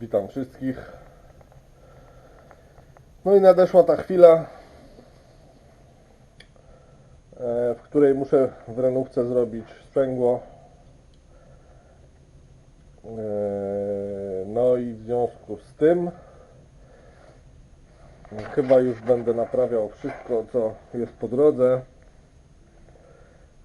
Witam wszystkich. No i nadeszła ta chwila, e, w której muszę w renówce zrobić sprzęgło. E, No i w związku z tym chyba już będę naprawiał wszystko, co jest po drodze,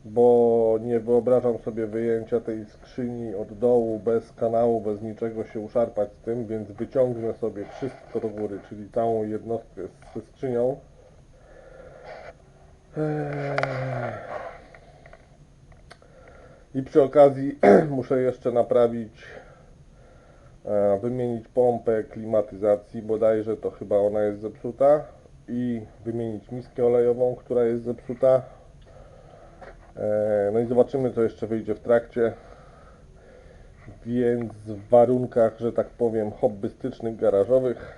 bo nie wyobrażam sobie wyjęcia tej skrzyni od dołu, bez kanału, bez niczego się uszarpać z tym, więc wyciągnę sobie wszystko do góry, czyli całą jednostkę ze skrzynią. Eee. I przy okazji muszę jeszcze naprawić, e, wymienić pompę klimatyzacji, bodajże to chyba ona jest zepsuta i wymienić miskę olejową, która jest zepsuta. E, No i zobaczymy, co jeszcze wyjdzie w trakcie. Więc w warunkach, że tak powiem, hobbystycznych, garażowych,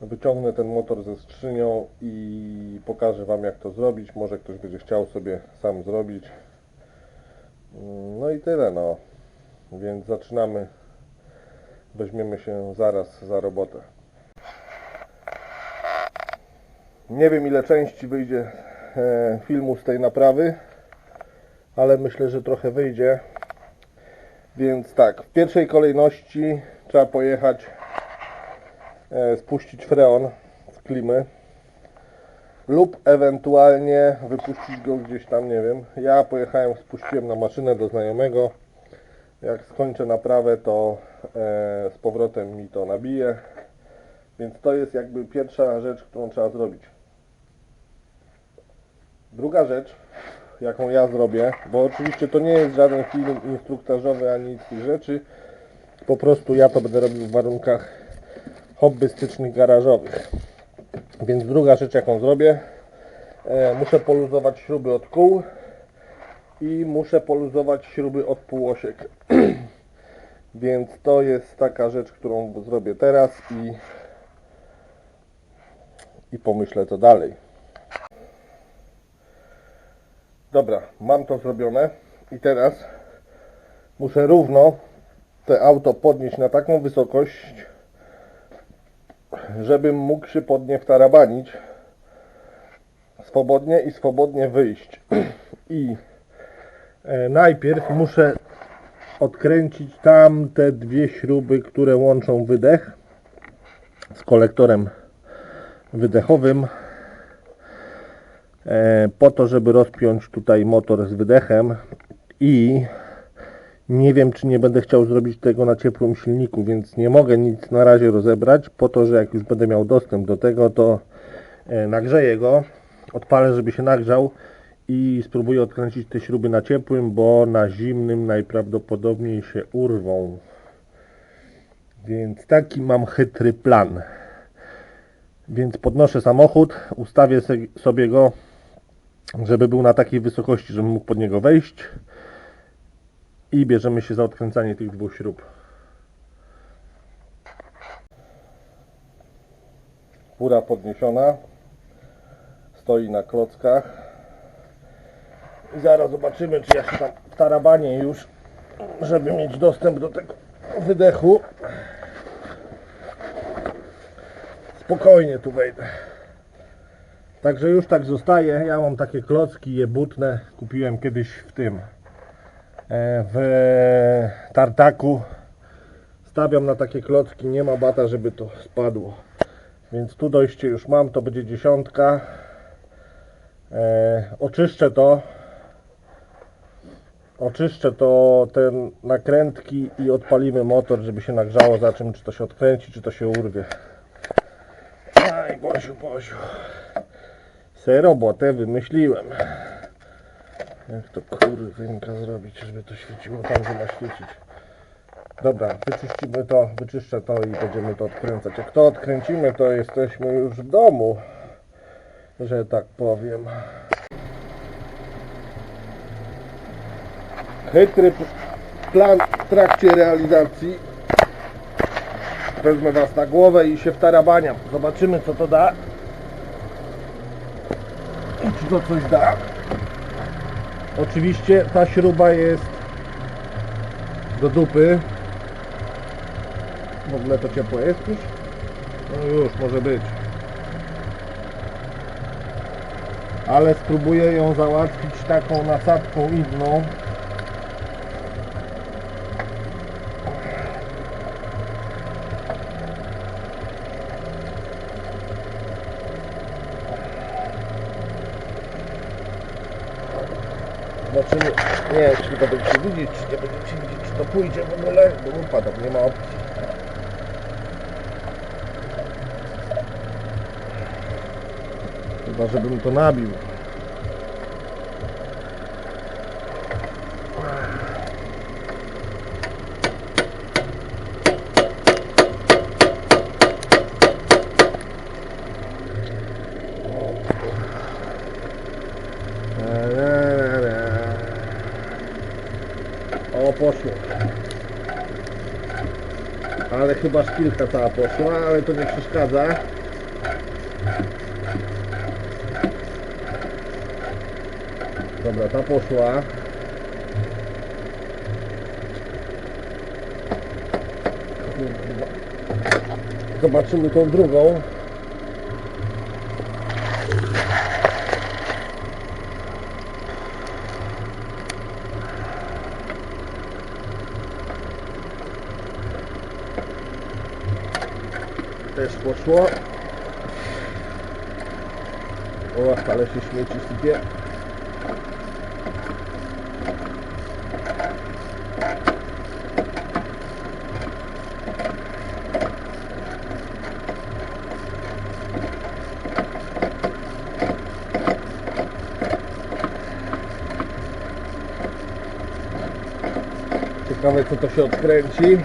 wyciągnę ten motor ze skrzynią i pokażę Wam, jak to zrobić. Może ktoś będzie chciał sobie sam zrobić. No i tyle, no. Więc zaczynamy. Weźmiemy się zaraz za robotę. Nie wiem, ile części wyjdzie filmu z tej naprawy, ale myślę, że trochę wyjdzie. Więc tak, w pierwszej kolejności trzeba pojechać, e, spuścić freon z klimy lub ewentualnie wypuścić go gdzieś tam, nie wiem. Ja pojechałem, spuściłem na maszynę do znajomego. Jak skończę naprawę, to e, z powrotem mi to nabije. Więc to jest jakby pierwsza rzecz, którą trzeba zrobić. Druga rzecz, jaką ja zrobię, bo oczywiście to nie jest żaden film instruktażowy ani tych rzeczy, po prostu ja to będę robił w warunkach hobbystycznych, garażowych. Więc druga rzecz, jaką zrobię, e, muszę poluzować śruby od kół i muszę poluzować śruby od półosiek. Więc to jest taka rzecz, którą zrobię teraz i, i pomyślę co dalej. Dobra, mam to zrobione i teraz muszę równo te auto podnieść na taką wysokość, żebym mógł się pod nie wtarabanić swobodnie i swobodnie wyjść. I e, najpierw muszę odkręcić tam te dwie śruby, które łączą wydech z kolektorem wydechowym po to, żeby rozpiąć tutaj motor z wydechem i nie wiem, czy nie będę chciał zrobić tego na ciepłym silniku, więc nie mogę nic na razie rozebrać, po to, że jak już będę miał dostęp do tego, to e, nagrzeję go, odpalę, żeby się nagrzał i spróbuję odkręcić te śruby na ciepłym, bo na zimnym najprawdopodobniej się urwą. Więc taki mam chytry plan. Więc podnoszę samochód, ustawię sobie go, żeby był na takiej wysokości, żebym mógł pod niego wejść i bierzemy się za odkręcanie tych dwóch śrub. Fura podniesiona, stoi na klockach. I zaraz zobaczymy, czy ja się tam w tarabanie już, żeby mieć dostęp do tego wydechu. Spokojnie tu wejdę. Także już tak zostaje. Ja mam takie klocki jebutne. Kupiłem kiedyś w tym e, w tartaku. Stawiam na takie klocki. Nie ma bata, żeby to spadło. Więc tu dojście już mam. To będzie dziesiątka. E, oczyszczę to. Oczyszczę to te nakrętki i odpalimy motor, żeby się nagrzało. Zobaczymy, czy to się odkręci, czy to się urwie. Aj, Bosiu, Bosiu. Se robotę wymyśliłem. Jak to kurwynka zrobić, żeby to świeciło tam, gdzie ma świecić. Dobra, wyczyścimy to, wyczyszczę to i będziemy to odkręcać. Jak to odkręcimy, to jesteśmy już w domu, że tak powiem. Chytry plan w trakcie realizacji. Wezmę Was na głowę i się wtarabaniam. Zobaczymy co to da. Czy to coś da. Oczywiście ta śruba jest do dupy. W ogóle to ciepło jest już? No już, może być. Ale spróbuję ją załatwić taką nasadką inną. Zobaczymy, nie wiem czy to czy nie będziecie widzieć, czy to pójdzie w ogóle, bo upadł, nie ma opcji. Chyba, żebym to nabił. O, poszło. Ale chyba szpilka cała poszła, ale to nie przeszkadza. Dobra, ta poszła. Zobaczymy tą drugą. Też poszło. O, ale się śmieci sypie. Ciekawe co to się odkręci.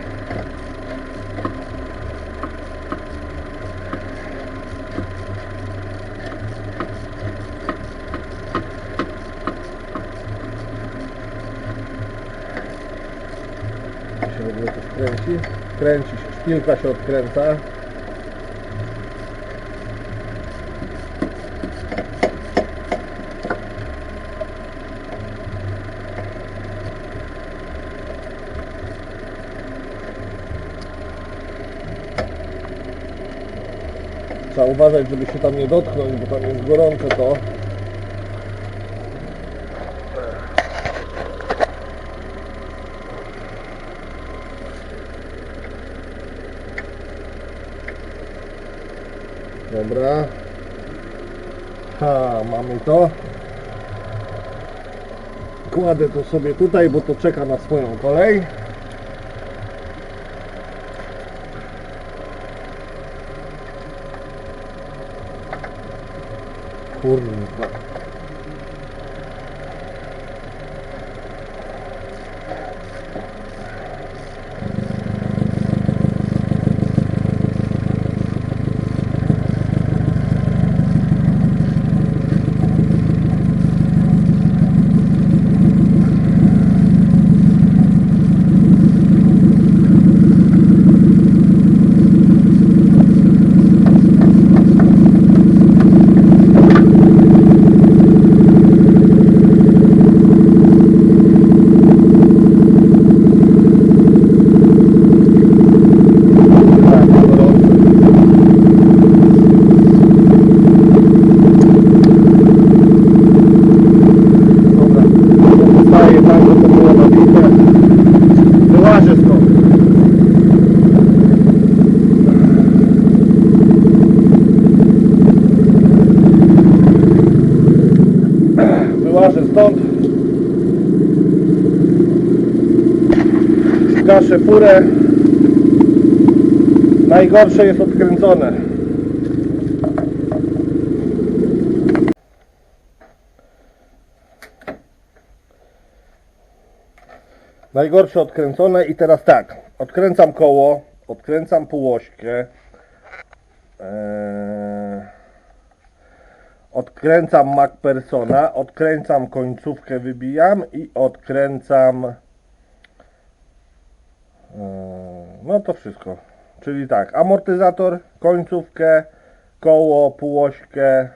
Jak się w ogóle to się, szpilka się odkręca. Trzeba uważać, żeby się tam nie dotknąć, bo tam jest gorące to. Dobra. Ha, mamy to. Kładę to sobie tutaj, bo to czeka na swoją kolej. Kurwa. Tak, gorące. Dobra, to zostaje tak, że to było nabite. Wyłażę stąd. Wyłażę stąd. Gaszę furę. Najgorsze jest odkręcone. Najgorsze odkręcone i teraz tak. Odkręcam koło, odkręcam półośkę. Eee, odkręcam MacPersona, odkręcam końcówkę, wybijam i odkręcam Mm, no to wszystko. Czyli tak, amortyzator, końcówkę, koło, półośkę,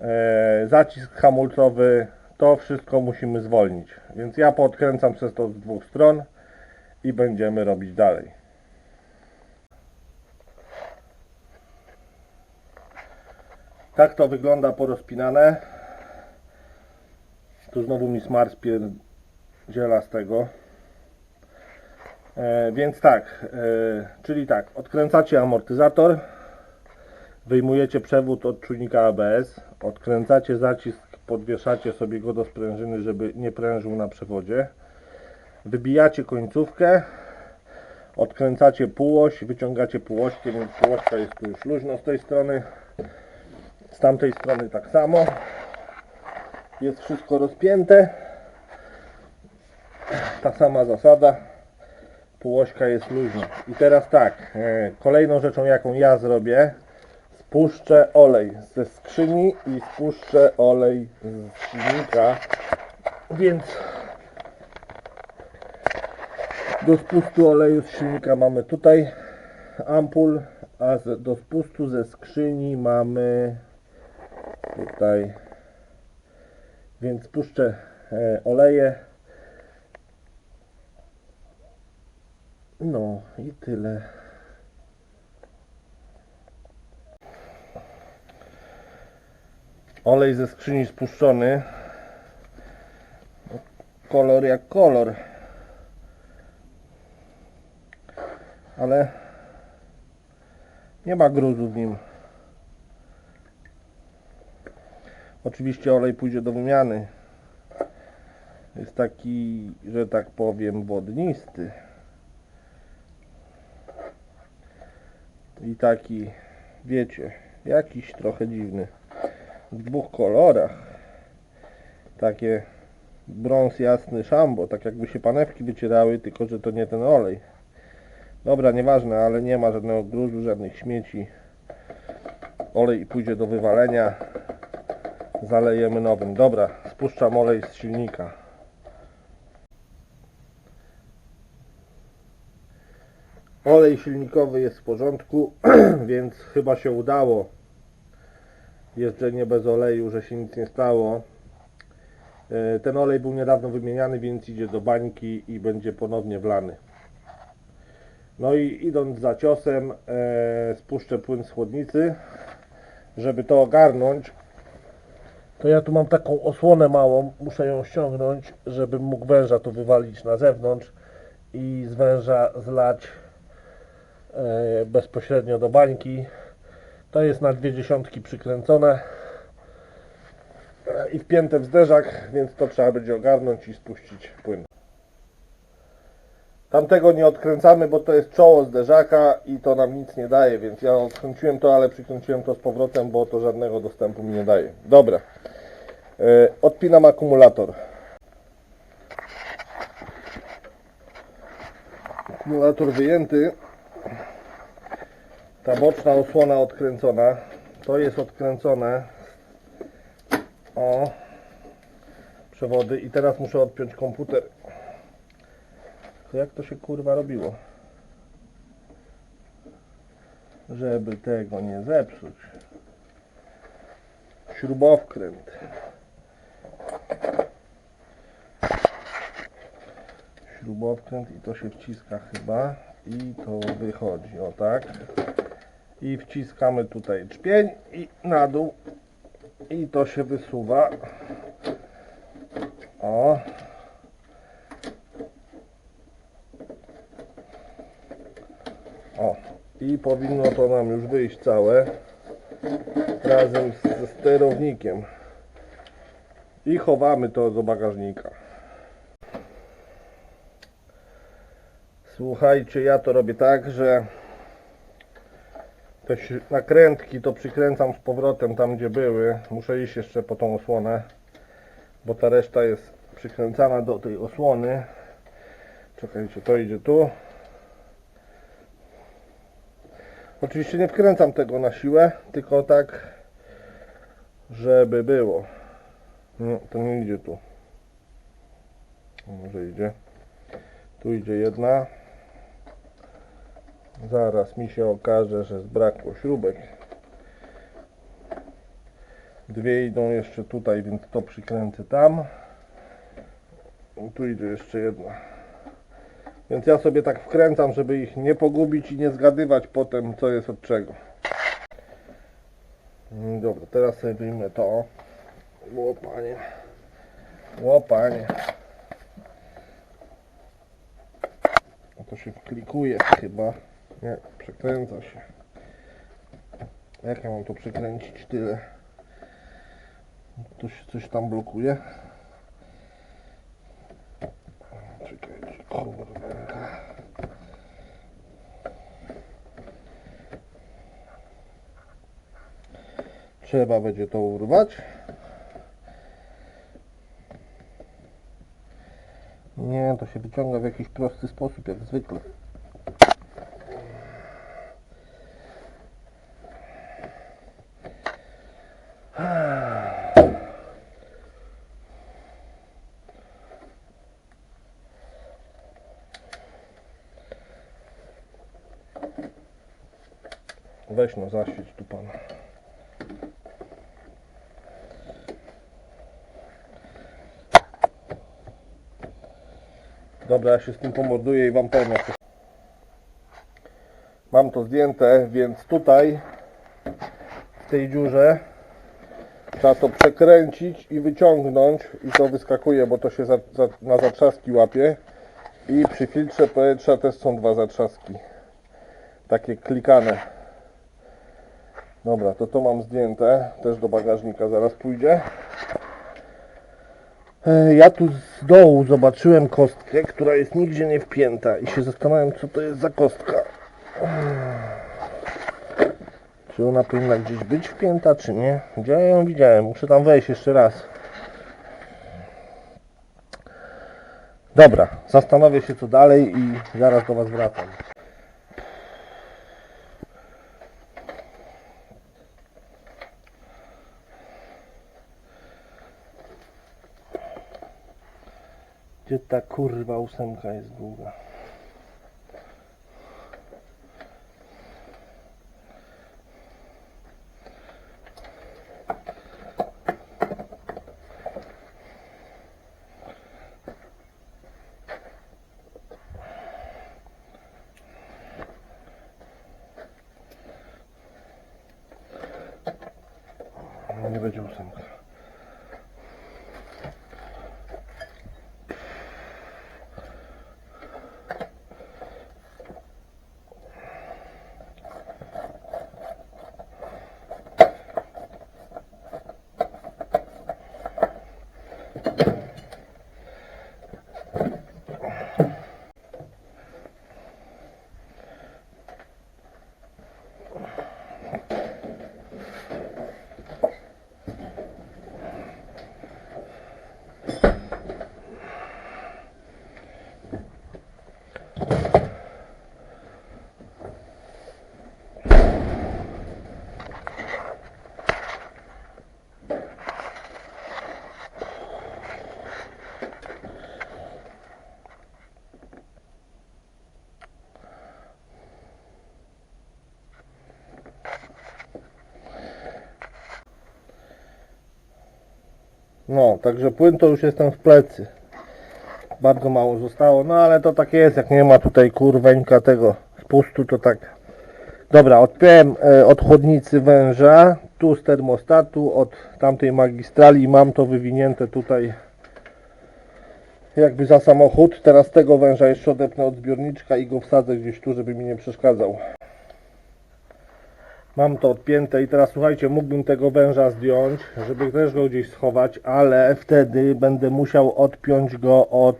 e, zacisk hamulcowy, to wszystko musimy zwolnić. Więc ja podkręcam przez to z dwóch stron i będziemy robić dalej. Tak to wygląda porozpinane. Tu znowu mi smar spierdziela z tego. E, więc tak, e, czyli tak, odkręcacie amortyzator, wyjmujecie przewód od czujnika ABS, odkręcacie zacisk, podwieszacie sobie go do sprężyny, żeby nie prężył na przewodzie. Wybijacie końcówkę, odkręcacie półoś, wyciągacie półośkiem, więc półośka jest tu już luźno z tej strony. Z tamtej strony tak samo. Jest wszystko rozpięte. Ta sama zasada. Półośka jest luźna. I teraz tak, e, kolejną rzeczą jaką ja zrobię, spuszczę olej ze skrzyni i spuszczę olej z silnika. Więc do spustu oleju z silnika mamy tutaj ampul, a do spustu ze skrzyni mamy tutaj. Więc spuszczę e, oleje. No i tyle. Olej ze skrzyni spuszczony. No, Kolor jak kolor. Ale nie ma gruzu w nim. Oczywiście olej pójdzie do wymiany. Jest taki, że tak powiem, wodnisty. I taki, wiecie, jakiś trochę dziwny. W dwóch kolorach. Takie brąz jasny szambo, tak jakby się panewki wycierały, tylko że to nie ten olej. Dobra, nieważne, ale nie ma żadnego gruzu, żadnych śmieci. Olej pójdzie do wywalenia. Zalejemy nowym. Dobra, spuszczam olej z silnika. Olej silnikowy jest w porządku, więc chyba się udało. Jeżdżenie bez oleju, że się nic nie stało. E, Ten olej był niedawno wymieniany, więc idzie do bańki i będzie ponownie wlany. No i idąc za ciosem, e, spuszczę płyn z chłodnicy, żeby to ogarnąć. To ja tu mam taką osłonę małą, muszę ją ściągnąć, żebym mógł węża tu wywalić na zewnątrz i z węża zlać bezpośrednio do bańki. To jest na dwie dziesiątki przykręcone e, i wpięte w zderzak, więc to trzeba będzie ogarnąć i spuścić płyn. Tamtego nie odkręcamy, bo to jest czoło zderzaka i to nam nic nie daje, więc ja odkręciłem to, ale przykręciłem to z powrotem, bo to żadnego dostępu mi nie daje. Dobra. E, odpinam akumulator. Akumulator wyjęty. Ta boczna osłona odkręcona. To jest odkręcone. O. Przewody. I teraz muszę odpiąć komputer. To jak to się kurwa robiło? Żeby tego nie zepsuć. Śrubowkręt. Śrubowkręt i to się wciska chyba. I to wychodzi. O tak. I wciskamy tutaj czpień i na dół. I to się wysuwa. O. O, i powinno to nam już wyjść całe razem z, ze sterownikiem. I chowamy to do bagażnika. Słuchajcie, ja to robię tak, że te nakrętki to przykręcam z powrotem tam, gdzie były. Muszę iść jeszcze po tą osłonę, bo ta reszta jest przykręcana do tej osłony. Czekajcie, to idzie tu. Oczywiście nie wkręcam tego na siłę, tylko tak, żeby było. No, to nie idzie tu. Może idzie. Tu idzie jedna. Zaraz mi się okaże, że zbrakło śrubek. Dwie idą jeszcze tutaj, więc to przykręcę tam. I tu idzie jeszcze jedna. Więc ja sobie tak wkręcam, żeby ich nie pogubić i nie zgadywać potem, co jest od czego. Mm, Dobra, teraz sobie wyjmę to. Łopanie. Łopanie. To się klikuje chyba. Nie, przekręca się. Jak ja mam to przekręcić tyle? To się coś tam blokuje. Czekajcie. Trzeba będzie to urwać. Nie, to się wyciąga w jakiś prosty sposób, jak zwykle. Weź no, zaświeć tu pana. Dobra, ja się z tym pomorduję i Wam powiem to... Mam to zdjęte, więc tutaj w tej dziurze trzeba to przekręcić i wyciągnąć i to wyskakuje, bo to się za, za, na zatrzaski łapie. I przy filtrze powietrza też są dwa zatrzaski. Takie klikane. Dobra, to to mam zdjęte też do bagażnika zaraz pójdzie. E, Ja tu z dołu zobaczyłem kostkę, która jest nigdzie nie wpięta i się zastanawiam, co to jest za kostka. Czy ona powinna gdzieś być wpięta, czy nie? Gdzie ja ją widziałem? Muszę tam wejść jeszcze raz. Dobra, zastanowię się co dalej i zaraz do Was wracam. Gdzie ta kurwa ósemka jest długa? No nie będzie ósemka. No, także płyn to już jestem w plecy. Bardzo mało zostało, no ale to tak jest, jak nie ma tutaj kurweńka tego spustu, to tak. Dobra, odpiąłem e, od chłodnicy węża, tu z termostatu, od tamtej magistrali mam to wywinięte tutaj jakby za samochód. Teraz tego węża jeszcze odepnę od zbiorniczka i go wsadzę gdzieś tu, żeby mi nie przeszkadzał. Mam to odpięte i teraz słuchajcie, mógłbym tego węża zdjąć, żeby też go gdzieś schować, ale wtedy będę musiał odpiąć go od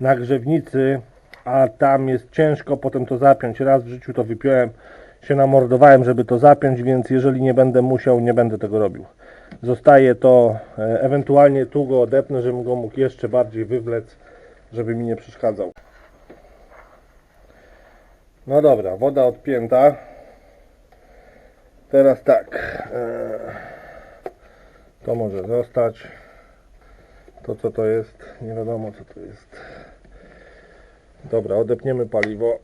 nagrzewnicy, a tam jest ciężko potem to zapiąć. Raz w życiu to wypiąłem, się namordowałem, żeby to zapiąć, więc jeżeli nie będę musiał, nie będę tego robił. Zostaje to, e, ewentualnie tu go odepnę, żebym go mógł jeszcze bardziej wywlec, żeby mi nie przeszkadzał. No dobra, woda odpięta. Teraz tak. e, To może zostać. To co to jest? Nie wiadomo co to jest. Dobra, odepniemy paliwo.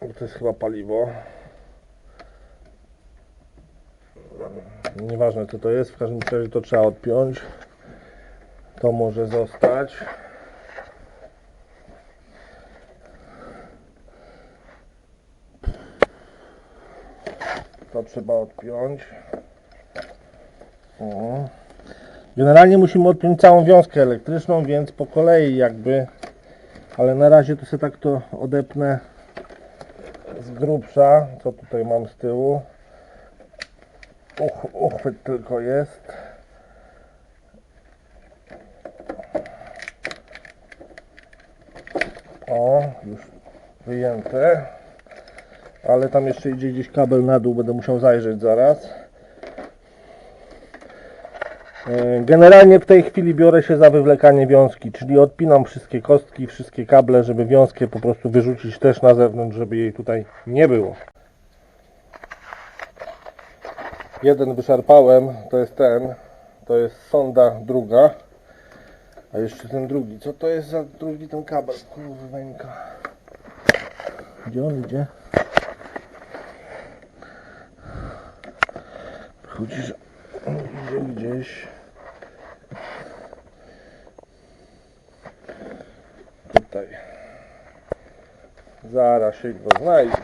To jest chyba paliwo. Nieważne co to jest, w każdym razie to trzeba odpiąć. To może zostać. To trzeba odpiąć. O. Generalnie musimy odpiąć całą wiązkę elektryczną, więc po kolei jakby, ale na razie to sobie tak to odepnę z grubsza, co tutaj mam z tyłu. Uch, uchwyt tylko jest. O, już wyjęte. Ale tam jeszcze idzie gdzieś kabel na dół, będę musiał zajrzeć zaraz. E, Generalnie w tej chwili biorę się za wywlekanie wiązki, czyli odpinam wszystkie kostki, wszystkie kable, żeby wiązkę po prostu wyrzucić też na zewnątrz, żeby jej tutaj nie było. Jeden wyszarpałem, to jest ten, to jest sonda druga, a jeszcze ten drugi. Co to jest za drugi ten kabel? Kurweńka. Gdzie on idzie? Idzie gdzieś. Tutaj. Zaraz się go znajdzie.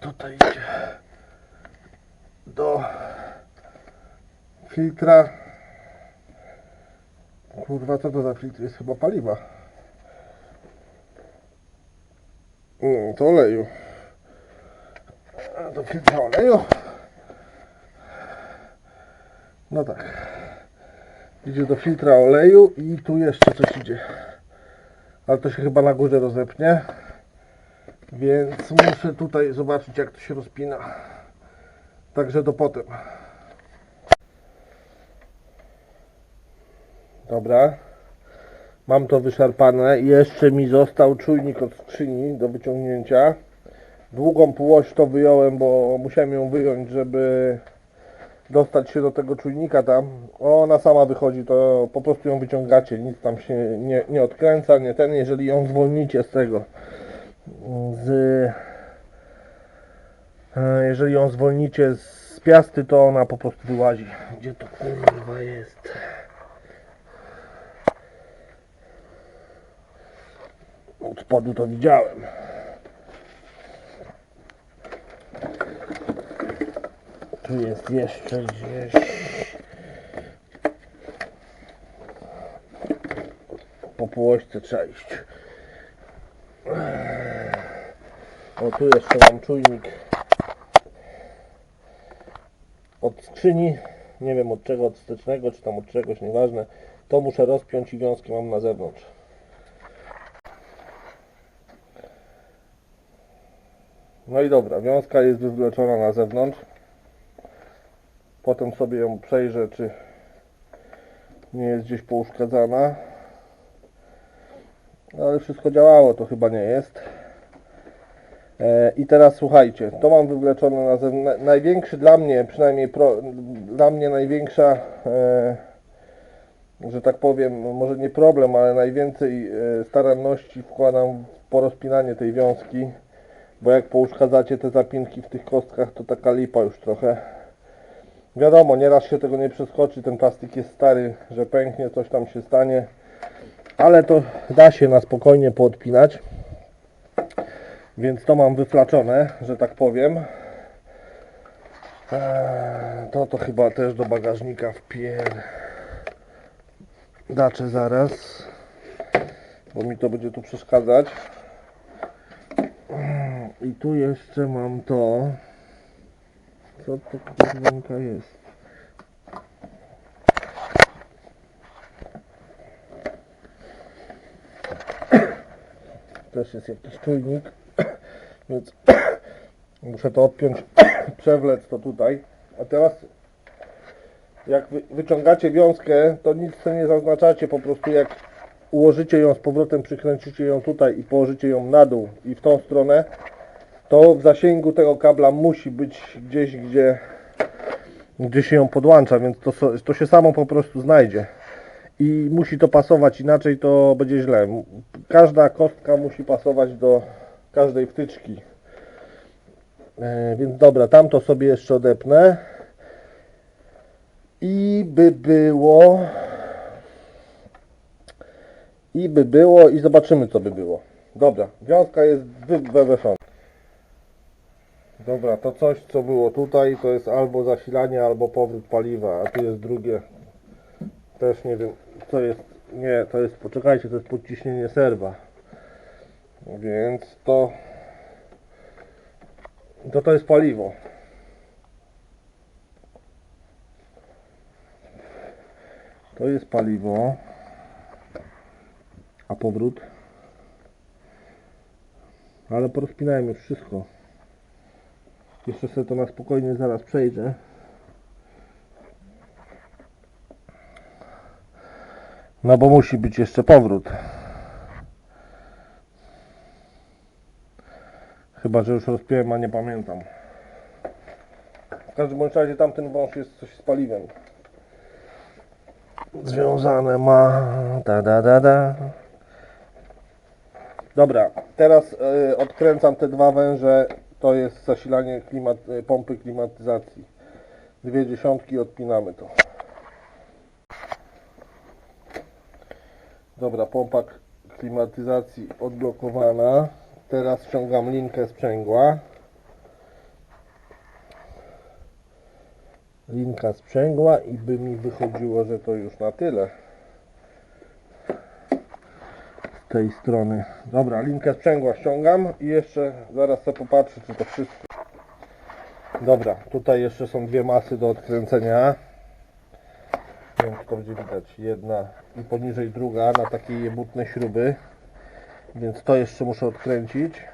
Tutaj idzie do filtra. Kurwa, co to za filtr jest? Chyba paliwa. Mm, to oleju. Do filtra oleju. No tak. Idzie do filtra oleju i tu jeszcze coś idzie. Ale to się chyba na górze rozepnie. Więc muszę tutaj zobaczyć jak to się rozpina. Także do potem. Dobra. Mam to wyszarpane. Jeszcze mi został czujnik od skrzyni do wyciągnięcia. Długą półość to wyjąłem, bo musiałem ją wyjąć, żeby dostać się do tego czujnika tam. Ona sama wychodzi, to po prostu ją wyciągacie. Nic tam się nie, nie odkręca, nie ten. Jeżeli ją zwolnicie z tego, z e, jeżeli ją zwolnicie z piasty, to ona po prostu wyłazi. Gdzie to kurwa jest? Od spodu to widziałem. Tu jest jeszcze gdzieś. Po półośce trzeba iść. O, tu jeszcze mam czujnik od skrzyni. Nie wiem od czego, od wstecznego, czy tam od czegoś, nieważne. To muszę rozpiąć i wiązki mam na zewnątrz. No i dobra, wiązka jest wywleczona na zewnątrz. Potem sobie ją przejrzę, czy nie jest gdzieś pouszkadzana. No, Ale wszystko działało, to chyba nie jest. E, I teraz słuchajcie, to mam wywleczone na zewnątrz. Największy dla mnie, przynajmniej pro, dla mnie największa, e, że tak powiem, może nie problem, ale najwięcej e, staranności wkładam w porozpinanie tej wiązki. Bo jak pouszkadzacie te zapinki w tych kostkach, to taka lipa już trochę. Wiadomo, nieraz się tego nie przeskoczy, ten plastik jest stary, że pęknie, coś tam się stanie. Ale to da się na spokojnie poodpinać. Więc to mam wyflaczone, że tak powiem. Eee, To to chyba też do bagażnika wpier... Daczę zaraz. Bo mi to będzie tu przeszkadzać. I tu jeszcze mam to. Co to kurwanka jest? Też jest jakiś czujnik, więc muszę to odpiąć, przewlec to tutaj. A teraz jak wy, wyciągacie wiązkę, to nic sobie nie zaznaczacie, po prostu jak ułożycie ją z powrotem, przykręcicie ją tutaj i położycie ją na dół i w tą stronę, to w zasięgu tego kabla musi być gdzieś, gdzie, gdzie się ją podłącza, więc to, to się samo po prostu znajdzie. I musi to pasować, inaczej to będzie źle. Każda kostka musi pasować do każdej wtyczki. E, więc dobra, tam to sobie jeszcze odepnę. I by było i by było i zobaczymy co by było. Dobra, wiązka jest wywieszona. Dobra, to coś co było tutaj to jest albo zasilanie, albo powrót paliwa, a tu jest drugie. Też nie wiem co jest. Nie, to jest, poczekajcie, to jest podciśnienie serwa. Więc to to to jest paliwo. To jest paliwo. A powrót? Ale porozpinałem już wszystko. Jeszcze sobie to na spokojnie zaraz przejdę. No bo musi być jeszcze powrót. Chyba, że już rozpiąłem, a nie pamiętam. W każdym razie tamten wąż jest coś z paliwem. Związane ma. Da, da, da, da. Dobra, teraz y, odkręcam te dwa węże. To jest zasilanie klimat, y, pompy klimatyzacji. Dwie dziesiątki, odpinamy to. Dobra, pompa klimatyzacji odblokowana. Teraz ściągam linkę sprzęgła. Linka sprzęgła i by mi wychodziło, że to już na tyle. Z tej strony. Dobra, linkę sprzęgła ściągam i jeszcze zaraz sobie popatrzę, czy to wszystko. Dobra, tutaj jeszcze są dwie masy do odkręcenia. Nie wiem, czy to będzie widać. Jedna i poniżej druga na takie jebutne śruby. Więc to jeszcze muszę odkręcić.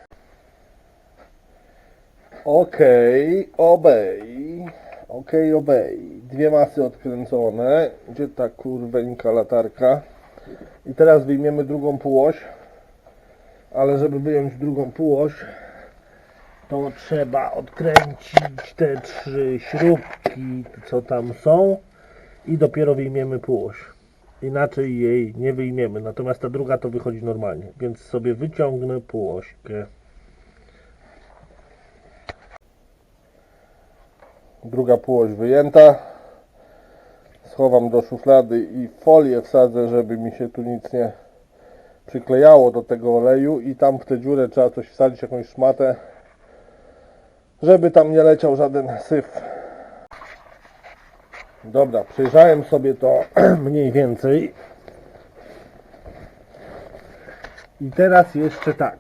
Okej, obej. Okej, obej. Dwie masy odkręcone. Gdzie ta kurweńka latarka? I teraz wyjmiemy drugą półoś. Ale żeby wyjąć drugą półoś, to trzeba odkręcić te trzy śrubki, co tam są. I dopiero wyjmiemy półoś. Inaczej jej nie wyjmiemy. Natomiast ta druga to wychodzi normalnie. Więc sobie wyciągnę półośkę. Druga półoś wyjęta. Schowam do szuflady i folię wsadzę, żeby mi się tu nic nie przyklejało do tego oleju i tam w tę dziurę trzeba coś wsadzić, jakąś szmatę, żeby tam nie leciał żaden syf. Dobra, przejrzałem sobie to mniej więcej. I teraz jeszcze tak.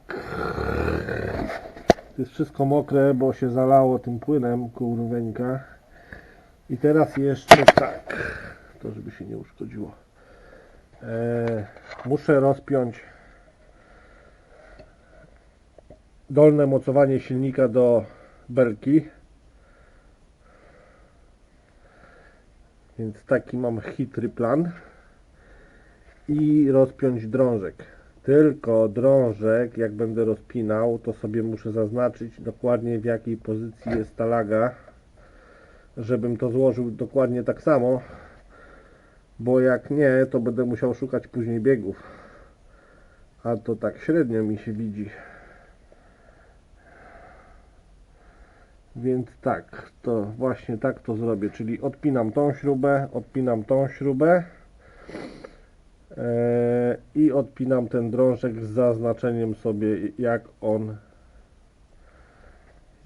To jest wszystko mokre, bo się zalało tym płynem, kurweńka. I teraz jeszcze tak. To żeby się nie uszkodziło. E, muszę rozpiąć dolne mocowanie silnika do belki. Więc taki mam chytry plan. I rozpiąć drążek. Tylko drążek, jak będę rozpinał, to sobie muszę zaznaczyć dokładnie w jakiej pozycji jest ta laga, żebym to złożył dokładnie tak samo, bo jak nie, to będę musiał szukać później biegów. A to tak średnio mi się widzi. Więc tak, to właśnie tak to zrobię, czyli odpinam tą śrubę, odpinam tą śrubę e, i odpinam ten drążek z zaznaczeniem sobie jak on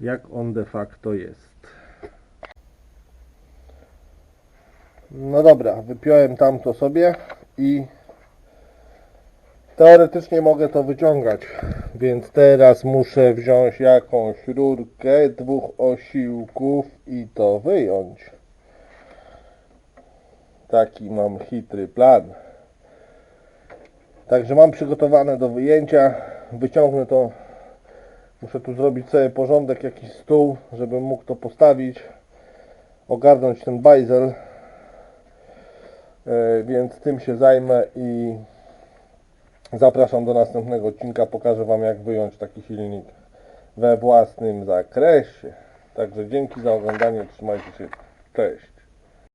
jak on de facto jest. No dobra, wypiąłem tamto sobie i teoretycznie mogę to wyciągać, więc teraz muszę wziąć jakąś rurkę dwóch osiłków i to wyjąć. Taki mam chytry plan. Także mam przygotowane do wyjęcia. Wyciągnę to. Muszę tu zrobić sobie porządek, jakiś stół, żebym mógł to postawić. Ogarnąć ten bajzel. E, Więc tym się zajmę i zapraszam do następnego odcinka. Pokażę Wam jak wyjąć taki silnik we własnym zakresie. Także dzięki za oglądanie. Trzymajcie się. Cześć.